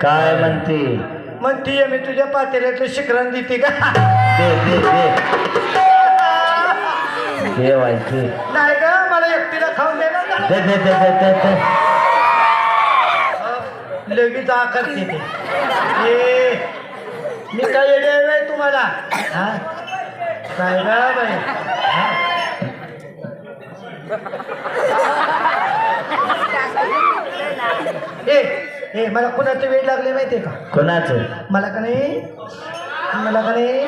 काय म्हणते? म्हणती मी तुझ्या पातेल्यातलं शिकरण देते का? दे दे दे. देवायचे नाही का मला एकटीला खाऊन दे ना दे दे दे दे दे दे. लगेच आकरते ते. ए मी काय येडे आहे बाई तुम्हाला? हा? काय गा बाई? हा? ए ए मला कुणाचे वेळ लागले माहितीये का? कोणाचं? मला का नाही? मला का नाही?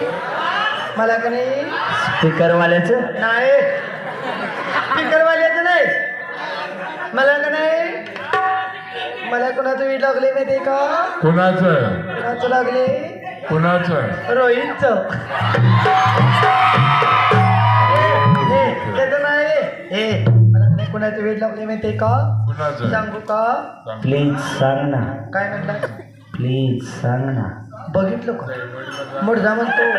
मला का नाही? स्पीकरवाल्याचं? नाही. स्पीकरवाल्याचं नाही. मला का नाही? मला कोणाचं वीट लागले माहिती का? कुणाचं? कोणाचं लागले कुणाचं? रोहितचं. हे, त्याचं नाही. हे नाही कोणाचं वेट लागले माहिती का? कुणाचं? सांगू का? प्लीज सांग ना काय म्हणलं? प्लीज सांग ना बघितलं का? मुडदा म्हणतो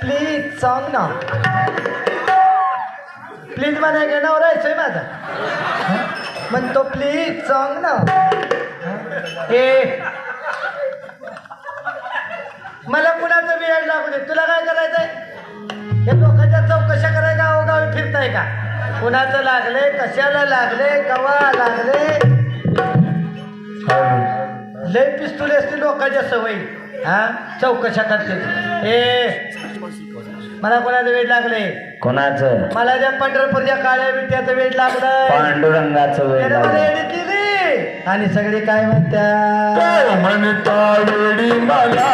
प्लीज सांग ना प्लीज का नवरा आहे माझा. हं? म्हणतो प्लीज सांग ना हं? ए. मला कुणाचं बियाड लागू दे? तुला काय करायचंय? हे लोकांच्या चौकशा कराय गावोगावी फिरताय का? कुणाचं लागले? कशाला लागले? कवा लागले? लय पिस्तुले असते लोकांच्या सवयी. हा? चौकशा करते ए मला कोणाचं वेळ लागले? कोणाचं? मला त्या पंढरपूरच्या काळ्या विट्याचं वेळ लागलं. पांडुरंगाचं वेळ त्याने मला लागलं. एडी केली. आणि सगळे काय म्हणतात? काय म्हणता वेडी मला.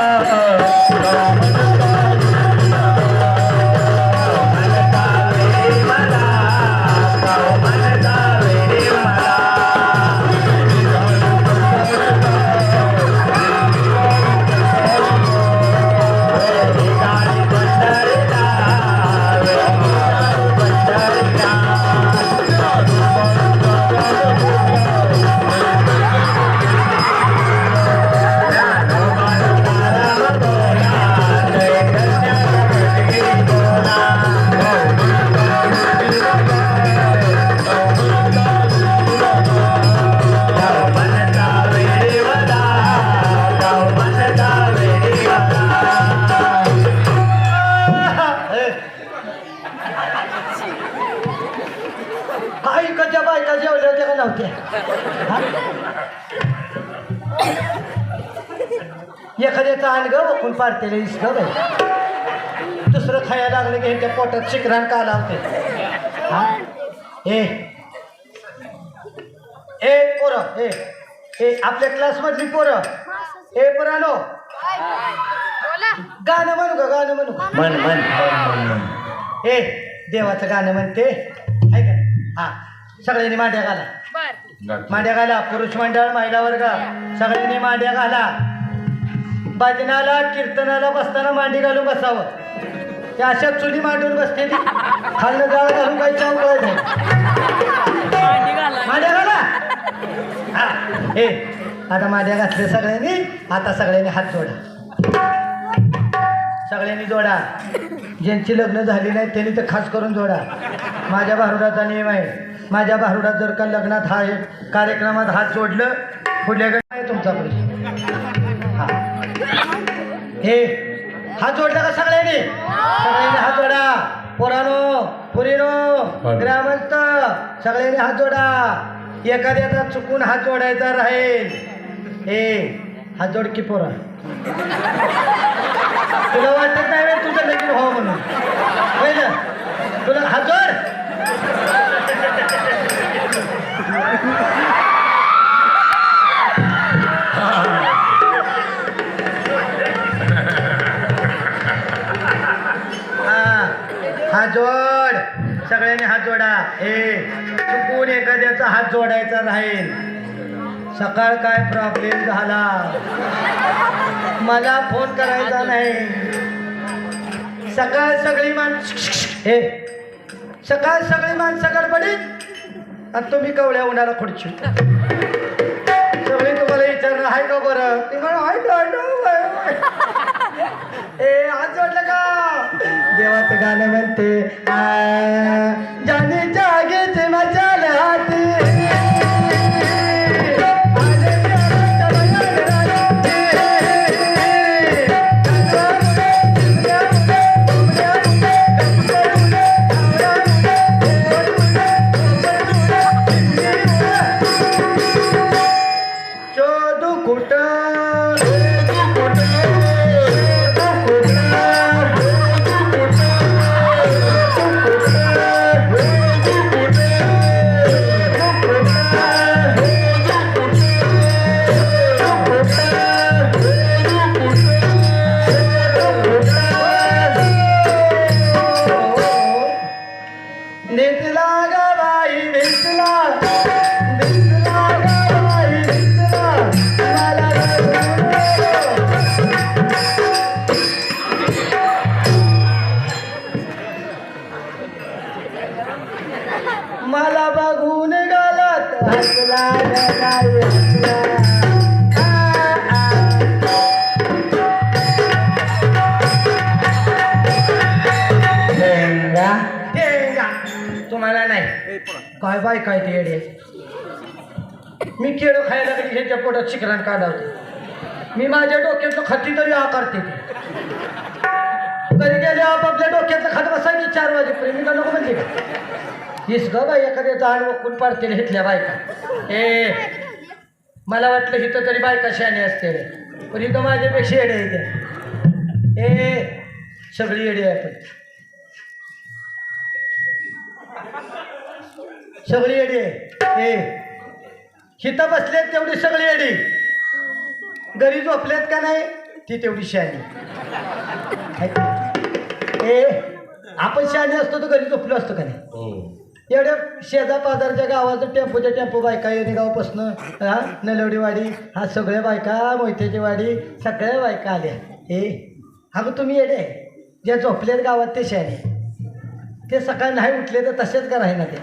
बघून पाडतेले इस ग बाई दुसरं खायला लागलं की ह्यांच्या पोटात शिकरान का लावते? हा? ए. ए पोरं ए. ए आपल्या क्लासमधली पोरं. ए पोरानो गाणं म्हणू का गाणं म्हणू का? म्हण म्हण, म्हण. ए देवाचं गाणं म्हणते. आहे का? हा. सगळ्यांनी मांड्या घाला. मांड्या घाला पुरुष मंडळ महिला वर्ग. सगळ्यांनी मांड्या घाला. भजनाला कीर्तनाला बसताना मांडी घालून बसावं. त्या अशा चुली मांडून बसते खाल्लं जाळ घालून काही चावळ नाही. मांड्या घाला. हा आता मांड्या घातल्या सगळ्यांनी आता सगळ्यांनी हात जोडा. सगळ्यांनी जोडा. ज्यांची लग्न झाली नाही त्यांनी तर खास करून जोडा. माझ्या भारुडाचा नियम आहे. माझ्या भारुडात जर का लग्नात हा एक कार्यक्रमात हात जोडलं पुढल्याकडे तुमचा प्रश्न हा हे हात जोडला का सगळ्यांनी? सगळ्यांनी हात जोडा. पोरानो पुरीनो ग्रामस्थ सगळ्यांनी हात जोडा. एखाद्याचा चुकून हात जोडायचा राहील. ए हात जोड की पोरा? तुला वाटत नाही तुझं लगीन व्हावं म्हणून. होय ना? तुला हात जोड. हात जोड. सगळ्यांनी हात जोडा. ए चुकून एखाद्याचा हात जोडायचा राहील. सकाळ काय प्रॉब्लेम झाला? मला फोन करायचा नाही. सकाळ सगळी माणसं हे सकाळ सगळी माणसं गडबडीत? आणि तुम्ही कवड्या उन्हाला खुर्ची. सगळी तुम्हाला विचारणार आहे का बरं? ते म्हणा आहे का? आहे का? वय, वय." ए आज वाटलं का? देवाचं गाणं म्हणते आ, जाने कधी चिकरण काढावते मी माझ्या डोक्यातलं खती तरी आकारते. कधी गेले आपापल्या डोक्यातलं खात बसायचे चार वाजेपर्यंत. मी का नको म्हणजे हिस ग बाई एखाद्या दाण वकून पाडतील हिथल्या बायका. ए मला वाटलं हिथं तरी बायका शाने असते रे पण इथं माझ्यापेक्षा येडे येते ए सगळी येडी आहे पण सगळी येडी आहे ए हिथं बसलेत तेवढी सगळी येडी घरी झोपलेत का नाही? ती तेवढी शहाणी. ए आपण शहाणी असतो तर घरी झोपलो असतो का नाही? एवढ्या शेजा पाजारच्या गावाचं टेम्पोच्या टेम्पो बायका येणे गावापासनं हा नलवडीवाडी हा सगळ्या बायका मोहित्याची वाडी सगळ्या बायका आल्या. ए हा मग तुम्ही येडे. ज्या झोपलेत गावात ते शहाणे. ते सकाळी नाही उठले तर तसेच का राही ना ते?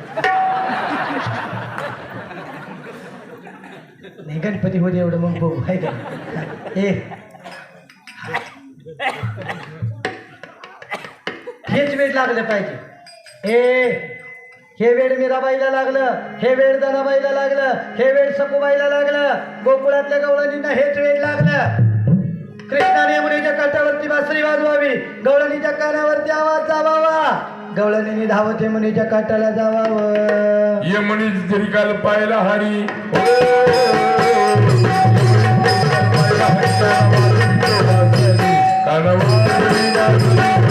नाही गणपती होते एवढं मग बघू आहे का? ए. हेच वेळ लागलं पाहिजे. ए हे वेळ मीराबाईला लागलं हे वेळ दनाबाईला लागलं हे वेळ सपूबाईला लागलं गोकुळातल्या गवळणींना हेच वेळ लागलं. कृष्णाने मुलीच्या काठावरती बासरी वाजवावी गवळणीच्या कानावरती आवाज जावावा. गवळणीने धावत यमुनीच्या काटाला जावावं. ये मणी जरी काल पायला कानावर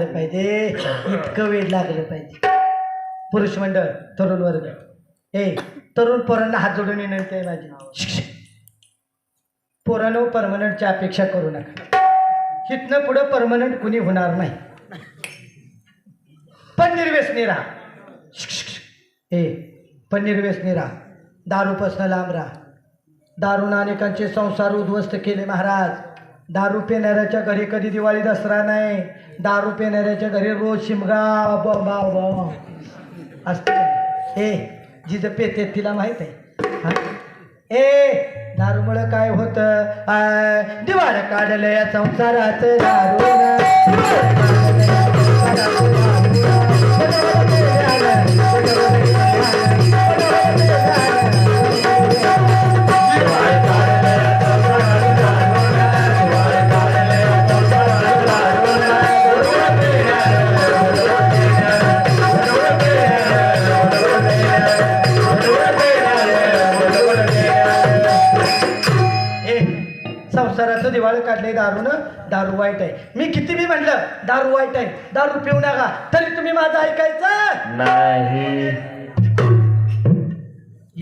झालं पाहिजे. इतकं वेळ लागलं पाहिजे. पुरुष मंडळ तरुण वर्ग. ए तरुण पोरांना हात जोडून विनंती आहे माझी. शिक, पोरांनो परमनंटची अपेक्षा करू नका. इथनं पुढं परमनंट कुणी होणार नाही. पण निर्व्यसनी राहा. ए पण निर्व्यसनी राहा. दारूपासनं लांब राहा. दारून अनेकांचे संसार उद्ध्वस्त केले महाराज. दारू पिणाऱ्याच्या घरी कधी दिवाळी दसरा नाही. दारू पिणाऱ्याच्या घरी रोज शिमगा बाबा बाबा असते. ए जिथं पेते तिला माहीत आहे. ए दारूमुळं काय होतं? दिवाळ काढलं या संसाराचं दारू काढले दारूनं? दारू वाईट आहे. मी किती मी म्हणलं दारू वाईट आहे दारू पिऊ नका तरी तुम्ही माझं ऐकायचं? नाही.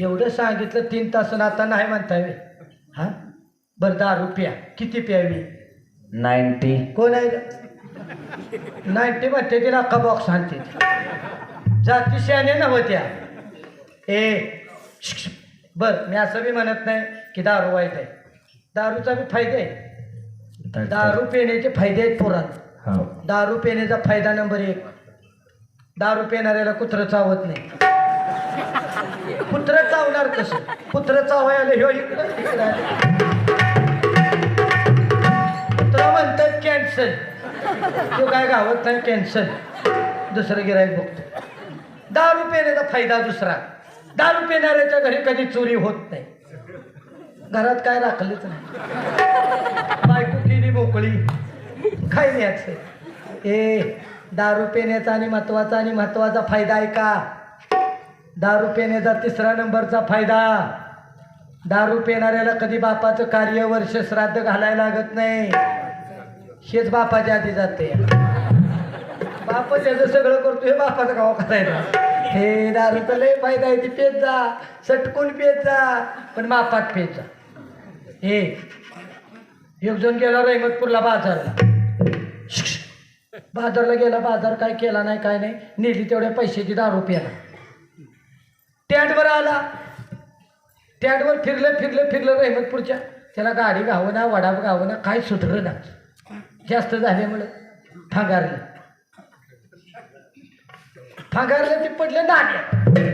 एवढं सांगितलं तीन तासून आता नाही म्हणताय. हा? बरं दारू प्या. किती प्यावी नाईन्टी. कोण आहे? नाईन्टी म्हणते तिला अख्खा बॉक्स आणते. जाती शहाणे नव्हत्या ए. बरं मी असं बी म्हणत नाही की दारू वाईट आहे. दारूचा बी फायदे आहे. दारू पिण्याचे फायदे आहेत पोरांना हो. दारू पिण्याचा फायदा नंबर एक. दारू पिणाऱ्याला कुत्रं चावत नाही. कुत्रं चावणार कसं? कुत्रं चावायला ह्यो इकडं. कुत्रं म्हणतात कॅन्सल तो काय गावत नाही कॅन्सल दुसरं गिराईक बघतो. दारू पिण्याचा फायदा दुसरा. दारू पिणाऱ्याच्या घरी कधी चोरी होत नाही. घरात काय राखलंच नाही. बायको केली मोकळी. काय नाही याचं ए दारू पिण्याचा आणि महत्त्वाचा आणि महत्त्वाचा फायदा आहे का? दारू पिण्याचा तिसरा नंबरचा फायदा. दारू पिणाऱ्याला कधी बापाचं कार्य वर्ष श्राद्ध घालायला लागत नाही. हेच बापाच्या आधी जाते. बाप त्याचं सगळं करतो हे बापाचं गाव करायला. हे दारू तर लय फायदा आहे ती पेत जा. सटकून पेत जा. पण मापात पेत जा. हे एक जण गेला रहमतपूरला बाजारला. बाजारला गेला बाजार काय केला नाही काय नाही. नेली तेवढ्या पैशाची दारू प्याला टँडवर आला. टँडवर फिरलं फिरलं फिरलं रहमतपूरच्या त्याला गाडी गावं ना वडा गावं ना काय सुधरं ना जास्त झाल्यामुळं फांगारलं फांगारलं ते पडलं नाही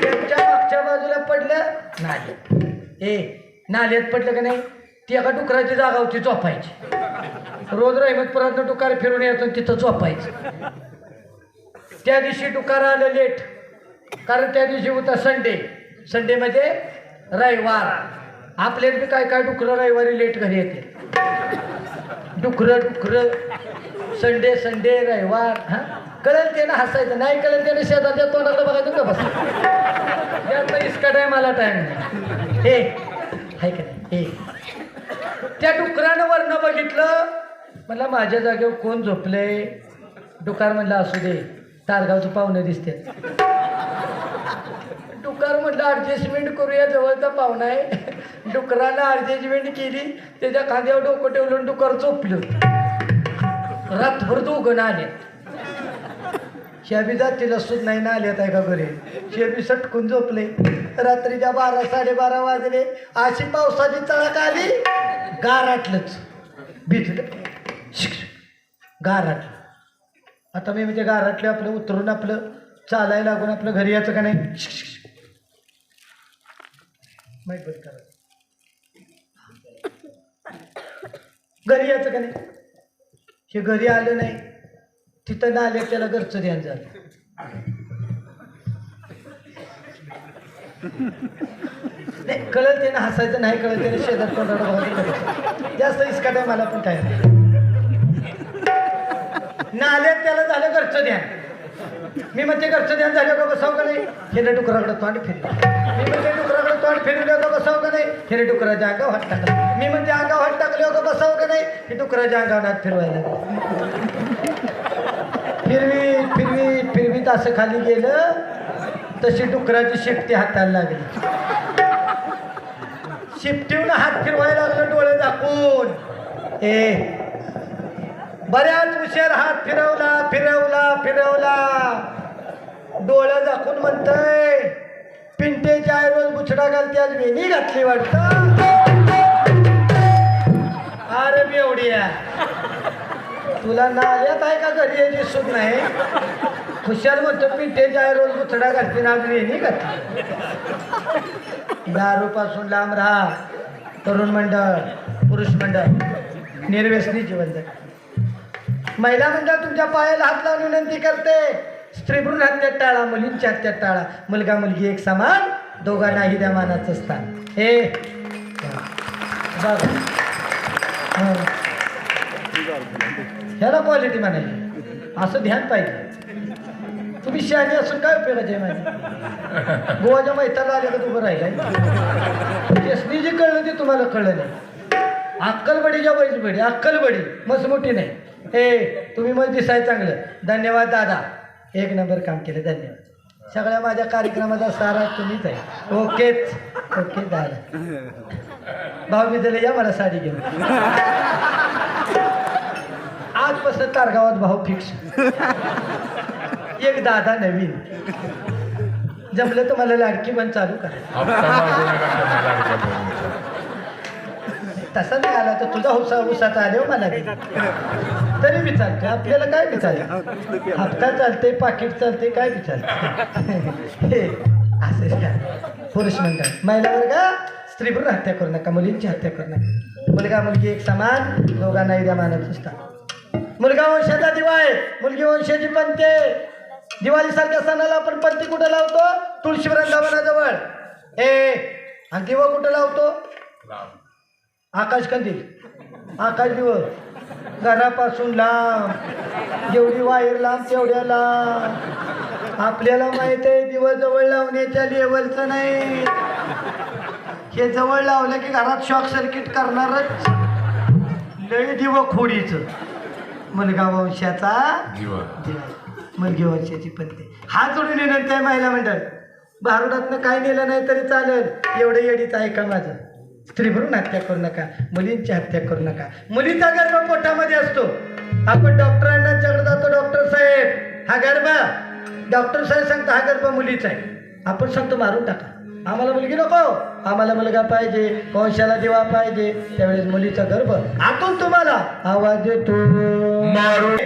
त्याच्या मागच्या बाजूला पडलं नाही. ए नाल्यात पडलं का नाही ती एका डुकराची जागा होती झोपायची. रोज रहमतपुरातनं डुकार फिरून येतो आणि तिथं झोपायचं. त्या दिवशी डुकार आलं लेट कारण त्या दिवशी होता संडे म्हणजे संडेमध्ये रविवार. आपल्यात बी काय काय डुकरं रविवारी लेट घरी येते. डुकरं डुकरं. संडे संडे रविवार. हा? कळेल ते ना हसायचं. नाही कळेल त्याने शेजारच्या तोंडाला बघायचं का बस? यातला इसका टाईम आला टाईम नाही हे आहे का नाही? हे. त्या डुकरानं वरनं बघितलं. मला माझ्या जागेवर कोण झोपलंय? डुकार म्हणलं असू दे तारगावचं पाहुणं दिसते डुकार म्हटलं ॲडजस्टमेंट करूया जवळचा पाहुणा आहे. डुकरानं ॲडजस्टमेंट केली त्याच्या खांद्यावर डोकं ठेवलं डुकार डुकर झोपलं. रातभर दोघं आले शेबी जातीला सुद्धा नाही ना आल्यात आहे का घरी. शेबी सटकून झोपले. रात्रीच्या बारा साडेबारा वाजले. अशी पावसाची तळक आली. गाराटलंच. भिजलं शिक गाराटलं. आता मी म्हणजे गाराटले आपलं उतरून आपलं चालायला लागून आपलं घरी यायचं का नाही? शिक, बंद करा. घरी यायचं का नाही? हे घरी आलं नाही. तिथं ना आले त्याला घरचं ध्यान झालं. नाही कळत त्यानं हसायचं नाही कळत त्यानं शेजार कोणाला जास्त इसकाट मला पण काय ना नाल्यात त्याला झालं घरचं ध्यान. मी म्हणते घरचं ध्यान झालं का बसाव का नाही? हिरे डुकराकडे तोंड फिरलं मी म्हणते डुकराकडे तोंड फिरवलं का बसाव का नाही? हिरे डुकराच्या अंगावर हात टाकलं. मी म्हणते अंगावर हात टाकलं का बसाव का नाही? हे डुकराच्या अंगावर हात फिरवायला फिरवी फिरवी फिरवीत असं खाली गेलं तशी डुकराची शेपटी हाताला लागली. शिपटीवून हात फिरवायला लागलं डोळे दाखवून ए बऱ्याच उशीर हात फिरवला फिरवला फिरवला. डोळं दाखवून म्हणतय पिंटेच्या रोज बुचडा घालते आज वेणी घातली वाटतं. अरे बेवडिया. तुला नाल्यात आहे का घरी? यायची सुख नाही. खुशाल म्हणतो पिंटेच्या रोज बुचडा घालते ना आज वेणी घातली दारूपासून लांब राहा तरुण मंडळ पुरुष मंडळ निर्व्यसनी जीवन जग महिला मंडळ तुमच्या पायाला हात लावून विनंती करते. स्त्री भ्रूण हत्यात टाळा मुलींच्या हत्यात टाळा. मुलगा मुलगी एक समान दोघांनाही द्या मानाचं स्थान. हे. बघ. हो. ह्याला क्वालिटी म्हणायची असं ध्यान पाहिजे. तुम्ही शहाणी असून काय उपयोगाचे माहिती गोवाच्या मैताला आले का तुम्ही उभं राहिलाय यसनी जे कळलं ते तुम्हाला कळलं नाही. अक्कलबडीच्या बैज बडी अक्कलबडी मस्त मोठी नाही. हे तुम्ही मग दिसाय चांगलं. धन्यवाद दादा. एक नंबर काम केलं धन्यवाद. सगळ्या माझ्या कार्यक्रमाचा सारा तुम्हीच आहे. ओकेच ओके दादा. भाऊ मी दिले या मला साडी घेऊन. आजपासून तारगावात भाऊ फिक्स एक दादा नवीन. जमलं तर मला लाडकी पण चालू करा. तसा नाही आला तर तुझा हुसा हुसाचा आले हो मला तरी विचारते आपल्याला काय बी हप्ता चालते पाकिट चालते काय विचारते हे, असं पुरुष मंडळ. महिला वर्ग स्त्री हत्या करू नका मुलींची हत्या करू नका. मुलगा मुलगी एक समान दोघांनाही द्या मानत असतात मुलगा हो, वंशाचा दिवा आहे. मुलगी हो, वंशाची पंते. दिवाळीसारख्या सणाला आपण पंती कुठं लावतो? तुळशी वृंदावनाजवळ ए आणि दिवा कुठं लावतो? आकाश कंदील. आकाश दिवस घरापासून लांब. जेवढी वायर लांब तेवढ्या लांब. आपल्याला माहीत आहे दिवस जवळ लावण्याच्या लेवलचं नाही. हे जवळ लावलं की घरात शॉक सर्किट करणारच. लय दिव खोडीचं. मुलगा वंशाचा दिवा. मुलगी वंशाची पत्नी हात जोडून विनंती आहे महिला मंडळ. भारुडातनं काय नेलं नाही तरी चालेल. एवढं येडीच ऐका माझं? स्त्री भरून हत्या करू नका. मुलींची हत्या करू नका. मुलीचा गर्भ पोटामध्ये असतो. आपण डॉक्टरांच्याकडे जातो डॉक्टर साहेब. हा गर्भ. डॉक्टर साहेब सांगतो हा गर्भ मुलीचा आहे. आपण सांगतो मारून टाका. आम्हाला मुलगी नको. आम्हाला मुलगा पाहिजे. वंशाला दिवा पाहिजे. त्यावेळेस मुलीचा गर्भ. आतून तुम्हाला आवाज मारून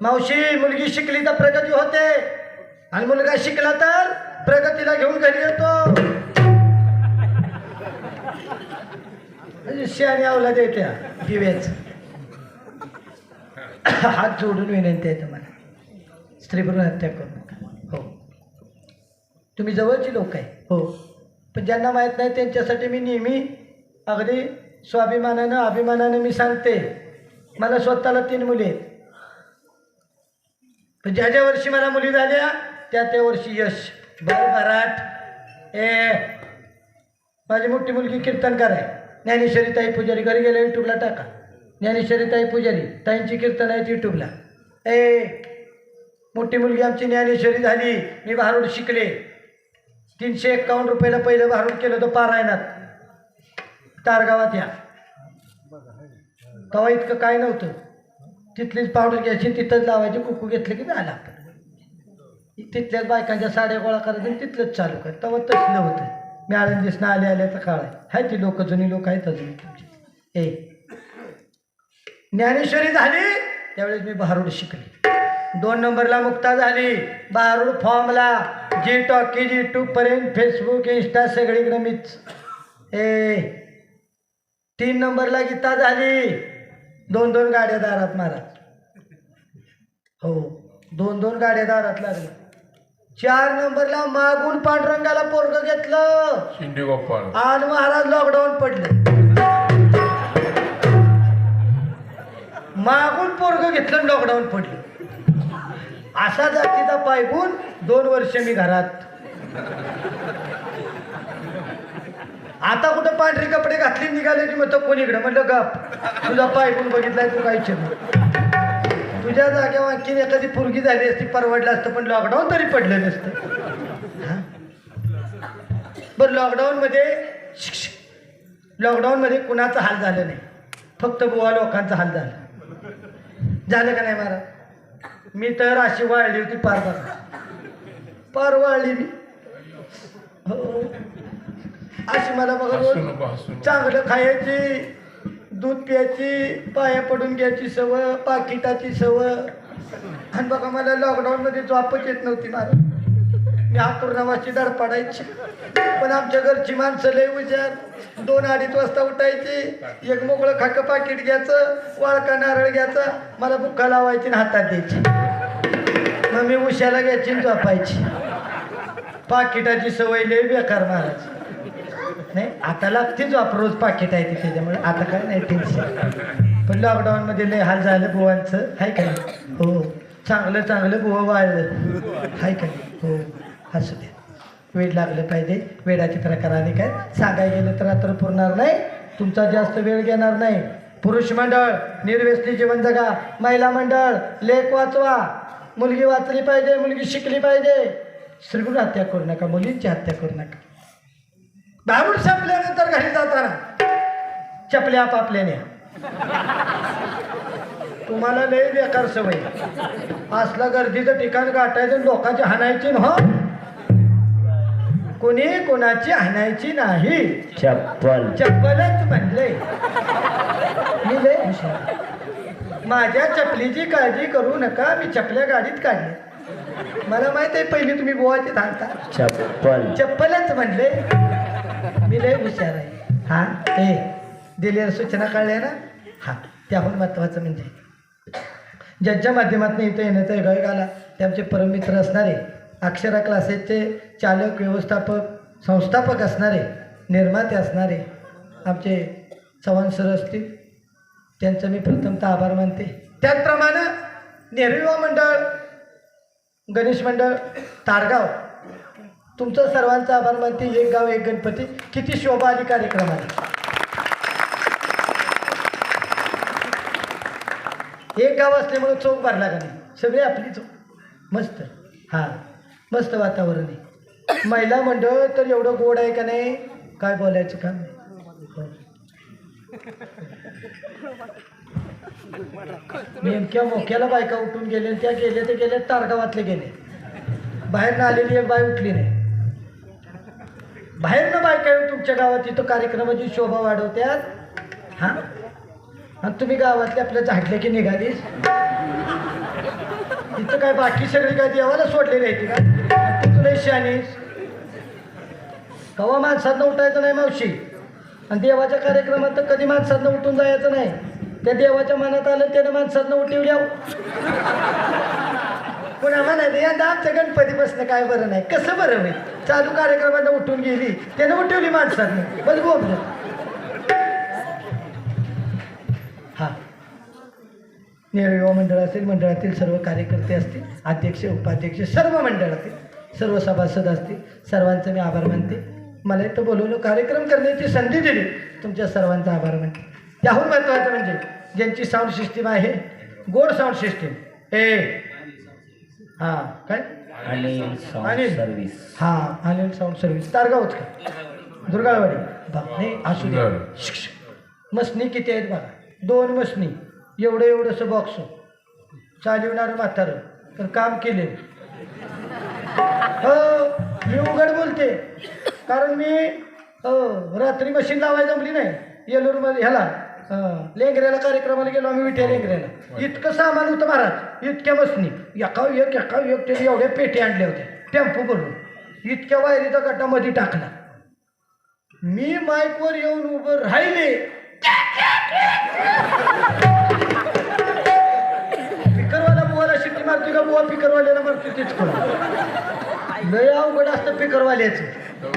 मावशी मुलगी शिकली तर प्रगती होते. आणि मुलगा शिकला तर प्रगतीला घेऊन घरी येतो. म्हणजे शहाणी आवला देत्या दिव्याच हात जोडून विनंती आहे तुम्हाला. स्त्री भ्रूण हत्या करू नका हो तुम्ही जवळची लोक आहे. हो. पण ज्यांना माहीत नाही त्यांच्यासाठी मी नेहमी अगदी स्वाभिमानानं अभिमानानं मी सांगते. मला स्वतःला तीन मुली आहेत. पण ज्या ज्या वर्षी मला मुली झाल्या त्या त्या वर्षी यश. भरभराट ए माझी मोठी मुलगी कीर्तनकार आहे. ज्ञानेश्वरी ताई पुजारी घरी गेल्या यूट्यूबला टाका. ज्ञानेश्वरी ताई पुजारी ताईंची कीर्तन आहेत यूट्यूबला ए मोठी मुलगी आमची ज्ञानेश्वरी झाली. मी भारूड शिकले. तीनशे एक्कावन्न रुपयाला पहिलं भारूड केलं होतं पारायणात. तारगावात या. तेव्हा इतकं काय नव्हतं. तिथलीच पावडर घ्यायची तिथंच लावायची कुकू घेतलं की झालं तिथल्याच बायकांच्या साड्या गोळा करायचं तिथलंच चालू कर तेव्हा तसलं होतं. मी आळंदीसनं आले आल्याचा काळ आहे हाय ती लोक जुनी लोक आहेत अजून तुमची. ए. ज्ञानेश्वरी झाली. त्यावेळेस मी भारूड शिकले. दोन नंबरला मुक्ता झाली. भारूड फॉर्मला जी टॉकी जी पर्यंत फेसबुक इंस्टा सगळीकडे मीच. ए तीन नंबरला गीता झाली. दोन दोन गाड्या दारात मारा. हो दोन दोन गाड्या दारात लागल्या. चार नंबरला मागून पांडुरंगाला पोरग घेतलं. शिंदे गोपाळ. आणि महाराज लॉकडाऊन पडले. मागून पोरग घेतलं लॉकडाऊन पडलं. असा जातीचा पायपून दोन वर्ष मी घरात. आता कुठं पांढरी कपडे घातली निघाले की मग तो कोणीकडे म्हणलं गप. तुझा पायपून बघितलाय तू काय नाही. तुझ्या जागेवर आणखीन एखादी पुरगी झाली असती परवडलं असतं पण लॉकडाऊन तरी पडलं नसतं. बरं लॉकडाऊनमध्ये लॉकडाऊनमध्ये कुणाचा हाल झालं नाही. फक्त बुवा लोकांचा हाल झाला. झालं का नाही महाराज? मी तर अशी वाळली होती पार बघा. पार वाळली मी. हो. अशी मला बघा रोज चांगलं खायची दूध प्यायची पाया पडून घ्यायची सवय पाकिटाची सवय. आणि बघा मला लॉकडाऊनमध्ये झोपच येत नव्हती मला मी हातुरनावाची दड पडायची. पण आमच्या घरची माणसं लय हुशार. दोन अडीच वाजता उठायची. एक मोकळं खाकं पाकिट घ्यायचं वाळका नारळ घ्यायचा. मला बुक्का लावायची आणि हातात द्यायची. मग मी उशाला घ्यायची आणि झोपायची. पाकिटाची सवय लय बेकार महाराज नाही आता लागतेच वापर रोज पाकिट आहे ती त्याच्यामुळे आता काय नाही टेन्शन पण लॉकडाऊनमध्ये लय हाल झालं बुवांचं हाय का हो, हो चांगलं चांगलं बुवा वाळलं. हाय का हो. असू दे. वेळ लागलं पाहिजे. वेळाचे आणि काय? सांगायला गेलं तर रात्र पुरणार नाही. तुमचा जास्त वेळ घेणार नाही. पुरुष मंडळ निर्व्यसनी जीवन जगा. महिला मंडळ लेख वाचवा. मुलगी वाचली पाहिजे मुलगी शिकली पाहिजे. श्रीगुण हत्या करू नका मुलींची हत्या करू नका. बाबूड संपल्यानंतर घरी जाताना चपल्या आपापल्याने तुम्हाला लय बेकार सवय. असलं गर्दीचं ठिकाण गाठायचं लोकांची हाणायची न हो. कोणी कोणाची हाणायची नाही. चप्पल. चप्पलच म्हणले. मी लय हुशार. माझ्या चपलीची काळजी करू नका मी चपल्या गाडीत काढल्या मला माहीत आहे पहिली तुम्ही गोवाची थांबता चप्पल. चप्पलच म्हणले. मी लय हुशार आहे. हा ए दिलेल्या सूचना कळल्या ना? हा त्याहून महत्त्वाचं म्हणजे. ज्यांच्या माध्यमातून इथं येण्याचा गाय आला ते आमचे परममित्र असणारे अक्षरा क्लासेसचे चालक व्यवस्थापक संस्थापक असणारे निर्माते असणारे आमचे चव्हाण सर असतील. त्यांचं मी प्रथमतः आभार मानते. त्याचप्रमाणे नेहरू मंडळ गणेश मंडळ तारगाव तुमचं सर्वांचं आभार मानते. एक गाव एक गणपती. किती शोभा आली कार्यक्रमाला एक गाव असल्यामुळे चौक भरला का नाही? सगळे आपली चौक. मस्त. हां मस्त वातावरण आहे. महिला मंडळ तर एवढं गोड आहे का नाही? काय बोलायचं काम नाही. हो. नेमक्या मोक्याला बायका उठून गेले त्या गेले ते गेले तारगावातले गेले. बाहेरनं आलेली एक बाय उठली नाही. बाहेरनं बायका येऊन तुमच्या गावात इथं कार्यक्रमाची शोभा वाढवत्यात? हां? आणि तुम्ही गावातले आपल्या झाडले की निघालीस? इथं काय बाकी सगळी काय देवाला सोडलेली आहे ती का तुला शानीस कवा माणसातनं उठायचं नाही मावशी? आणि देवाच्या कार्यक्रमात तर कधी माणसातनं उठून जायचं नाही. त्या देवाच्या मनात आलं त्यानं माणसातनं उठवल्या पुन्हा म्हणायचं यंदा आमच्या गणपती बसणं काय बरं नाही. कसं बरं होईल? चालू कार्यक्रमात उठून गेली त्यानं उठवली माणसातनं बस बोल हां. नेहरू युवा मंडळ असेल मंडळातील सर्व कार्यकर्ते असतील अध्यक्ष उपाध्यक्ष सर्व मंडळातील सर्व सभासद असतील सर्वांचं मी आभार मानते. मला इथं बोलवलं कार्यक्रम करण्याची संधी दिली. तुमच्या सर्वांचा आभार मानते त्याहून महत्त्वाचं म्हणजे ज्यांची साऊंड सिस्टीम आहे गोड साऊंड सिस्टीम ए. हां काय? आणि. सर्व्हिस हां अनिल साऊंड सर्व्हिस तारगावच का? दुर्गाळवाडी. बघ नाही असू दे. मसनी किती आहेत बघा? दोन मसनी एवढं एवढंसं बॉक्स चालवणारं म्हातारं. तर काम केले हो मी उघड बोलते. कारण मी हो रात्री मशीन लावायला जमली नाही येलूरमध्ये ह्याला. हं, लेंगऱ्याला कार्यक्रमाला गेलो आम्ही विठ्या लेंगऱ्याला. इतकं सामान होतं महाराज. इतक्या मसनी एका एक एका एक त्याने एवढ्या पेटी आणल्या होत्या. टेम्पो भरून. इतक्या वायरीचा गड्डा मध्ये टाकला. मी माईकवर येऊन उभं राहिले. पिकरवाला बुवाला शिट्टी मारते का बुवा? पिकरवाल्याला मारते तेच लय अवघड असतं पिकरवाल्याचं